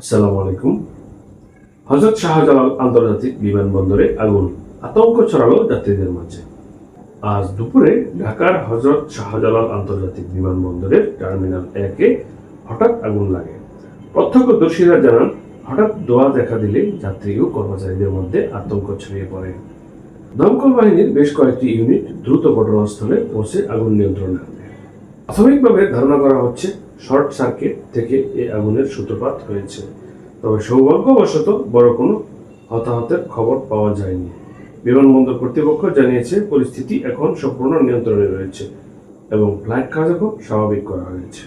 আসসালামু আলাইকুম। হজরত শাহজালাল আন্তর্জাতিক বিমানবন্দরে আগুন আতঙ্ক ছড়ালো যাত্রীদের মাঝে। আজ দুপুরে ঢাকার হজরত শাহজালাল আন্তর্জাতিক বিমানবন্দরের টার্মিনাল একে হঠাৎ আগুন লাগে। প্রত্যক্ষদর্শীরা জানান, হঠাৎ দোয়া দেখা দিলে যাত্রী ও কর্মচারীদের মধ্যে আতঙ্ক ছড়িয়ে পড়ে। দমকল বাহিনীর বেশ কয়েকটি ইউনিট দ্রুত ঘটনাস্থলে পৌঁছে আগুন নিয়ন্ত্রণে প্রাথমিকভাবে ধারণা করা হচ্ছে শর্ট সার্কিট থেকে এ আগুনের সূত্রপাত হয়েছে। তবে সৌভাগ্যবশত বড় কোনো হতাহতের খবর পাওয়া যায়নি। বিমানবন্দর কর্তৃপক্ষ জানিয়েছে, পরিস্থিতি এখন সম্পূর্ণ নিয়ন্ত্রণে রয়েছে এবং ফ্লাইট কার্যক্রম স্বাভাবিক করা হয়েছে।